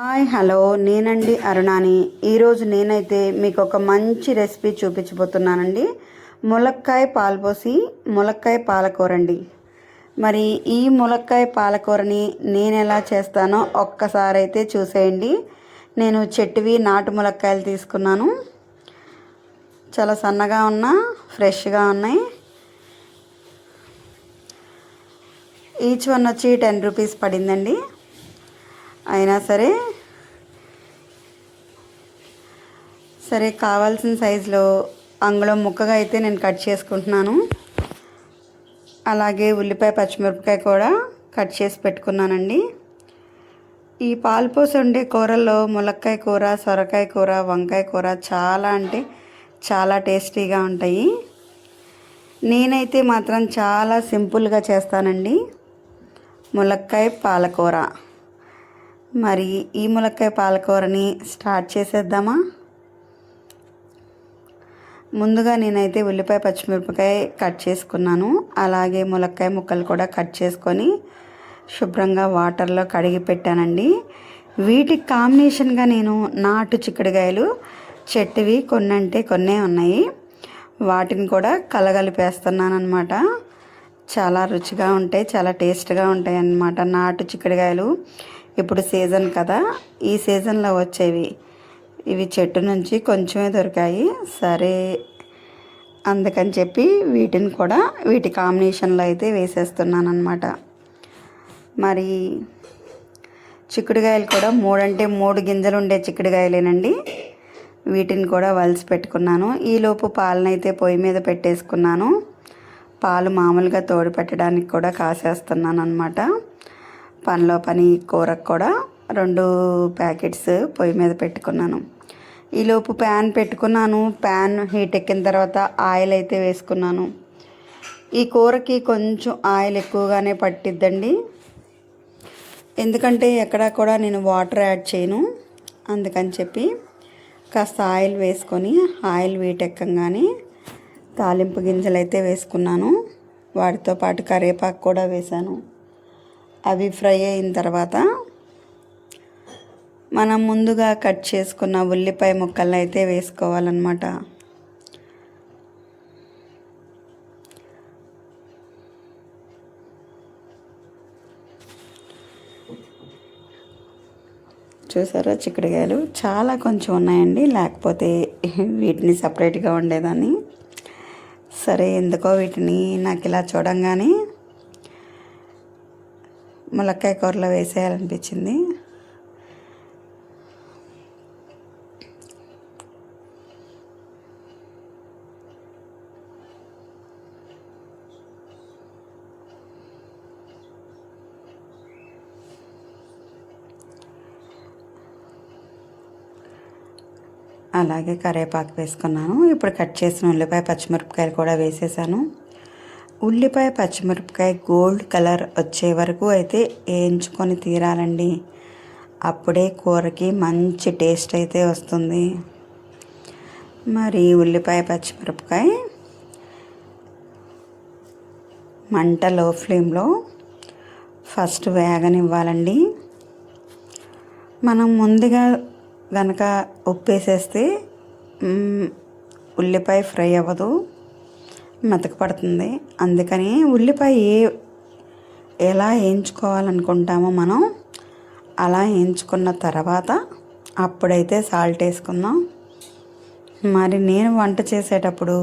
Hi hello. నేనండి అరుణాని. ఈరోజు నేనైతే మీకు ఒక మంచి రెసిపీ చూపించబోతున్నానండి. ములక్కాయ పాల్పోసి ములక్కాయ పాలకూర అండి మరి ఈ ములక్కాయ పాలకూరని నేను ఎలా చేస్తానో ఒక్కసారి అయితే చూసేయండి. నేను చెట్టువి నాటు ములక్కాయలు తీసుకున్నాను. చాలా సన్నగా ఉన్న ఫ్రెష్గా ఉన్నాయి. ఈచ్ వన్ వచ్చి టెన్ రూపీస్ పడిందండి. అయినా సరే సరే కావాల్సిన సైజులో అంగుళం ముక్కగా అయితే నేను కట్ చేసుకుంటున్నాను. అలాగే ఉల్లిపాయ పచ్చిమిరపకాయ కూడా కట్ చేసి పెట్టుకున్నానండి. ఈ పాల్పోసి ఉండే కూరల్లో ములక్కాయ కూర సొరకాయ కూర వంకాయ కూర చాలా అంటే చాలా టేస్టీగా ఉంటాయి. నేనైతే మాత్రం చాలా సింపుల్గా చేస్తానండి. ములక్కాయ పాలకూర. మరి ఈ ములక్కాయ పాలకూరని స్టార్ట్ చేసేద్దామా? ముందుగా నేనైతే ఉల్లిపాయ పచ్చిమిరపకాయ కట్ చేసుకున్నాను. అలాగే ములక్కాయ ముక్కలు కూడా కట్ చేసుకొని శుభ్రంగా వాటర్లో కడిగి పెట్టానండి. వీటికి కాంబినేషన్గా నేను నాటు చిక్కుడుకాయలు చెట్టువి కొన్ని అంటే కొన్నే ఉన్నాయి. వాటిని కూడా కలగలిపేస్తున్నాను అనమాట చాలా రుచిగా ఉంటాయి చాలా టేస్ట్గా ఉంటాయి అన్నమాట నాటు చిక్కుడుకాయలు. ఇప్పుడు సీజన్ కదా ఈ సీజన్లో వచ్చేవి. ఇవి చెట్టు నుంచి కొంచెమే దొరికాయి. సరే అందుకని చెప్పి వీటిని కూడా వీటి కాంబినేషన్లో అయితే వేసేస్తున్నాను అనమాట మరి చిక్కుడుకాయలు కూడా మూడంటే మూడు గింజలు ఉండే చిక్కుడుకాయలేనండి. వీటిని కూడా వలిసి పెట్టుకున్నాను. ఈలోపు పాలనైతే పొయ్యి మీద పెట్టేసుకున్నాను. పాలు మామూలుగా తోడు పెట్టడానికి కూడా కాసేస్తున్నాను అనమాట పనిలో పని కూరకు కూడా రెండు ప్యాకెట్స్ పొయ్యి మీద పెట్టుకున్నాను. ఈలోపు ప్యాన్ పెట్టుకున్నాను. ప్యాన్ హీట్ ఎక్కిన తర్వాత ఆయిల్ అయితే వేసుకున్నాను. ఈ కూరకి కొంచెం ఆయిల్ ఎక్కువగానే పట్టిద్దండి. ఎందుకంటే ఎక్కడా కూడా నేను వాటర్ యాడ్ చేయను. అందుకని చెప్పి కాస్త ఆయిల్ వేసుకొని ఆయిల్ వీటెక్కంగానే తాలింపు గింజలు అయితే వేసుకున్నాను. వాటితో పాటు కరివేపాకు కూడా వేశాను. అవి ఫ్రై అయిన తర్వాత మనం ముందుగా కట్ చేసుకున్న ఉల్లిపాయ ముక్కలను అయితే వేసుకోవాలన్నమాట. చూసారా చిక్కుడుకాయలు? చాలా కొంచెం ఉన్నాయండి లేకపోతే వీటిని సపరేట్గా ఉండేదాన్ని సరే ఎందుకో వీటిని నాకు ఇలా చూడంగానే ములక్కాయ కూరలో వేసేయాలనిపించింది. అలాగే కరివేపాకు వేసుకున్నాను. ఇప్పుడు కట్ చేసిన ఉల్లిపాయ పచ్చిమిరపకాయలు కూడా వేసేసాను. ఉల్లిపాయ పచ్చిమిరపకాయ గోల్డ్ కలర్ వచ్చే వరకు అయితే వేయించుకొని తీరాలండి. అప్పుడే కూరకి మంచి టేస్ట్ అయితే వస్తుంది. మరి ఉల్లిపాయ పచ్చిమిరపకాయ మంట లో ఫ్లేమ్లో ఫస్ట్ వేగనివ్వాలండి. మనం ముందుగా కనుక ఉప్పు వేసేస్తే ఉల్లిపాయ ఫ్రై అవ్వదు. మెతకపడుతుంది. అందుకని ఉల్లిపాయ ఏ ఎలా వేయించుకోవాలనుకుంటామో మనం అలా వేయించుకున్న తర్వాత అప్పుడైతే సాల్ట్ వేసుకుందాం. మరి నేను వంట చేసేటప్పుడు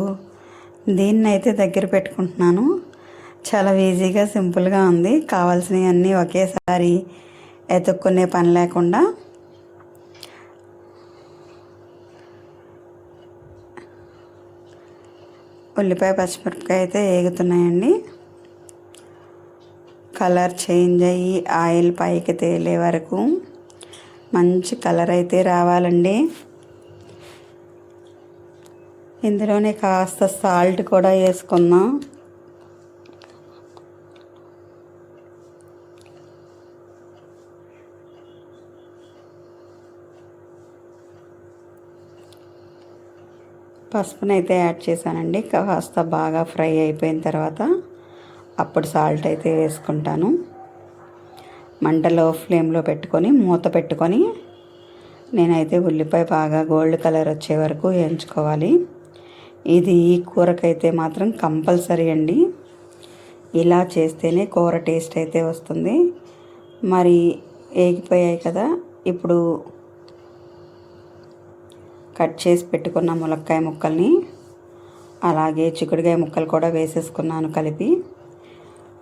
దీన్ని అయితే దగ్గర పెట్టుకుంటున్నాను. చాలా ఈజీగా సింపుల్గా ఉంది. కావాల్సినవన్నీ ఒకేసారి ఎతుక్కునే పని లేకుండా ఉల్లిపాయ పచ్చిమిరపకాయ అయితే వేగుతున్నాయండి కలర్ చేంజ్ అయ్యి ఆయిల్ పైకి తేలే వరకు మంచి కలర్ అయితే రావాలండి. ఇందులోనే కాస్త సాల్ట్ కూడా వేసుకుందాం. పసుపునైతే అయితే యాడ్ చేశానండి. కాస్త బాగా ఫ్రై అయిపోయిన తర్వాత అప్పుడు సాల్ట్ అయితే వేసుకుంటాను. మంటలో ఫ్లేమ్లో పెట్టుకొని మూత పెట్టుకొని నేనైతే ఉల్లిపాయ బాగా గోల్డ్ కలర్ వచ్చే వరకు వేయించుకోవాలి. ఇది ఈ కూరకైతే మాత్రం కంపల్సరీ అండి. ఇలా చేస్తేనే కూర టేస్ట్ అయితే వస్తుంది. మరి వేగిపోయాయి కదా ఇప్పుడు కట్ చేసి పెట్టుకున్న ములక్కాయ ముక్కల్ని అలాగే చిక్కుడుకాయ ముక్కలు కూడా వేసేసుకున్నాను కలిపి.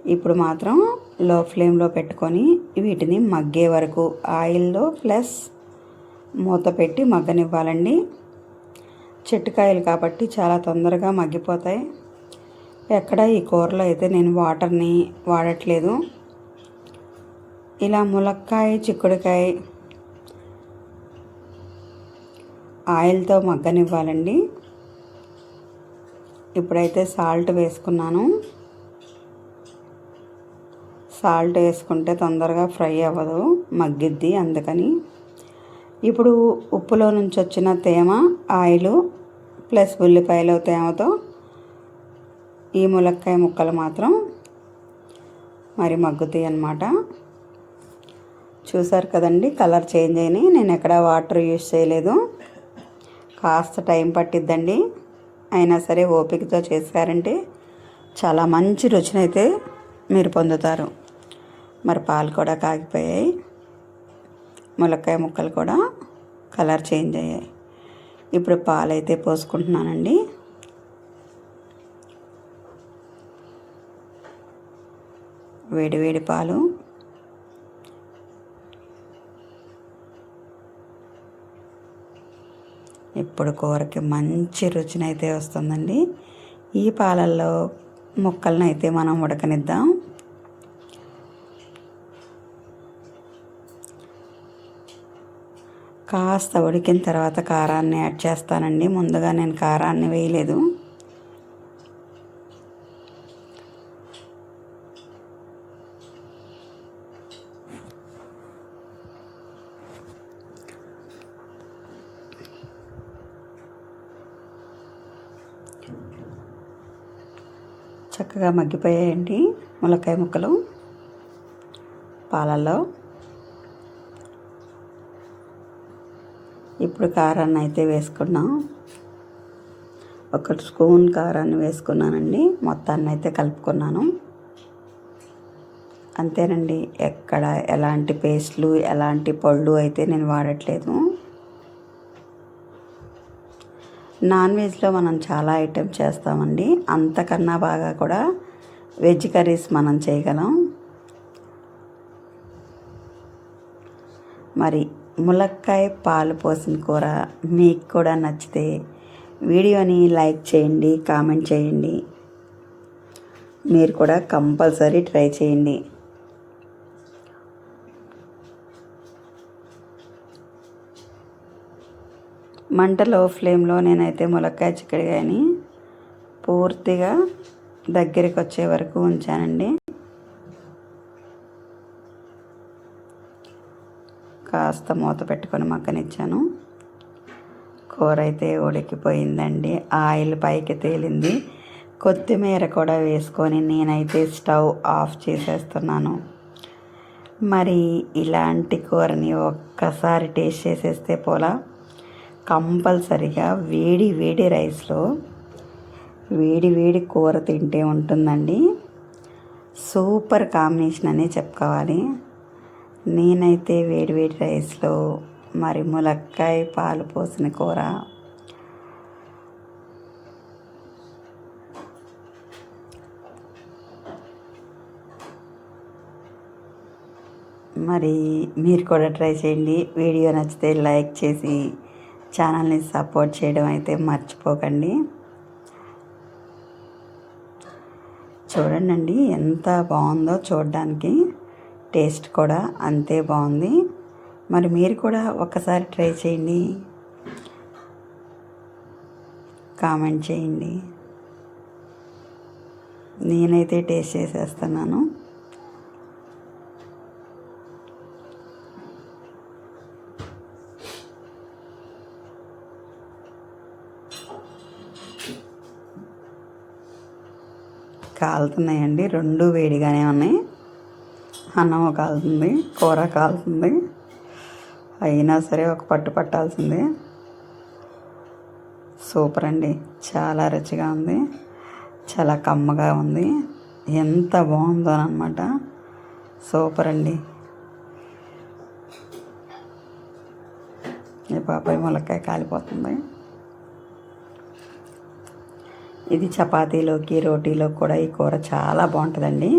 ఇప్పుడు మాత్రం లో ఫ్లేమ్లో పెట్టుకొని వీటిని మగ్గే వరకు ఆయిల్లో ప్లస్ మూత పెట్టి మగ్గనివ్వాలండి. చెట్టుకాయలు కాబట్టి చాలా తొందరగా మగ్గిపోతాయి. ఎక్కడ ఈ కూరలో అయితే నేను వాటర్ని వాడట్లేదు. ఇలా ములక్కాయ చిక్కుడుకాయ ఆయిల్తో మగ్గనివ్వాలండి. ఇప్పుడైతే సాల్ట్ వేసుకున్నాను. సాల్ట్ వేసుకుంటే తొందరగా ఫ్రై అవ్వదు మగ్గిద్ది అందుకని. ఇప్పుడు ఉప్పులో నుంచి వచ్చిన తేమ ఆయిల్ ప్లస్ ఉల్లిపాయలు తేమతో ఈ ములక్కాయ ముక్కలు మాత్రం మరి మగ్గుతాయి అన్నమాట. చూసారు కదండి కలర్ చేంజ్ అయినాయి. నేను ఎక్కడ వాటర్ యూస్ చేయలేదు. కాస్త టైం పట్టిద్దండి. అయినా సరే ఓపికతో చేశారంటే చాలా మంచి రుచినైతే మీరు పొందుతారు. మరి పాలు కూడా కాగిపోయాయి. ములక్కాయ ముక్కలు కూడా కలర్ చేంజ్ అయ్యాయి. ఇప్పుడు పాలు అయితే పోసుకుంటున్నానండి. వేడి వేడి పాలు ఇప్పుడు కూరకి మంచి రుచినైతే వస్తుందండి. ఈ పాలల్లో ముక్కలను అయితే మనం ఉడకనిద్దాం. కాస్త ఉడికిన తర్వాత కారాన్ని యాడ్ చేస్తానండి. ముందుగా నేను కారాన్ని వేయలేదు. చక్కగా మగ్గిపోయాయండి ములక్కాయ ముక్కలు పాలల్లో. ఇప్పుడు కారాన్ని అయితే వేసుకున్నాం. ఒక స్పూన్ కారాన్ని వేసుకున్నానండి. మొత్తాన్ని అయితే కలుపుకున్నాను. అంతేనండి. ఎక్కడ ఎలాంటి పేస్ట్లు ఎలాంటి పళ్ళు అయితే నేను వాడట్లేదు. నాన్ వెజ్లో మనం చాలా ఐటెం చేస్తామండి. అంతకన్నా బాగా కూడా వెజ్ కర్రీస్ మనం చేయగలం. మరి ములక్కాయ పాలు పోసిన కూర మీకు కూడా నచ్చితే వీడియోని లైక్ చేయండి కామెంట్ చేయండి. మీరు కూడా కంపల్సరీ ట్రై చేయండి. మంటలో ఫ్లేమ్లో నేనైతే ములక్కాయ చిక్కడికాయని పూర్తిగా దగ్గరికి వచ్చే వరకు ఉంచానండి. కాస్త మూత పెట్టుకొని మగ్గనిచ్చాను. కూర అయితే ఉడికిపోయిందండి. ఆయిల్ పైకి తేలింది. కొత్తిమీర కూడా వేసుకొని నేనైతే స్టవ్ ఆఫ్ చేసేస్తున్నాను. మరి ఇలాంటి కూరని ఒక్కసారి టేస్ట్ చేసేస్తే పోలా? కంపల్సరిగా వేడి వేడి రైస్లో వేడి వేడి కూర తింటే ఉంటుందండి. సూపర్ కాంబినేషన్ అనే చెప్పుకోవాలి. నేనైతే వేడి వేడి రైస్లో మరి ములక్కాయ పాలు పోసిన కూర మరి మీరు కూడా ట్రై చేయండి. వీడియో నచ్చితే లైక్ చేసి ఛానల్ని సపోర్ట్ చేయడం అయితే మర్చిపోకండి. చూడండి ఎంత బాగుందో చూడడానికి. టేస్ట్ కూడా అంతే బాగుంది. మరి మీరు కూడా ఒకసారి ట్రై చేయండి. కామెంట్ చేయండి. నేనైతే టేస్ట్ చేసేస్తున్నాను. కాలుతున్నాయండి. రెండు వేడిగానే ఉన్నాయి. అన్నం కాలుతుంది కూర కాలుతుంది. అయినా సరే ఒక పట్టు పట్టాల్సిందే. సూపర్ అండి. చాలా రుచిగా ఉంది. చాలా కమ్మగా ఉంది. ఎంత బాగుందో అనమాట సూపర్ అండి. ఈ పాపాయి ములక్కాయ కాలిపోతుంది. ఇది చపాతీలోకి రోటీలోకి కూడా ఈ కూర చాలా బాగుంటుందండి.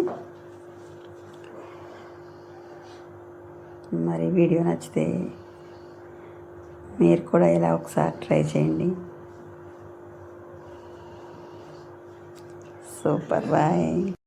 మరి వీడియో నచ్చితే మీరు కూడా ఇలా ఒకసారి ట్రై చేయండి. Super boy.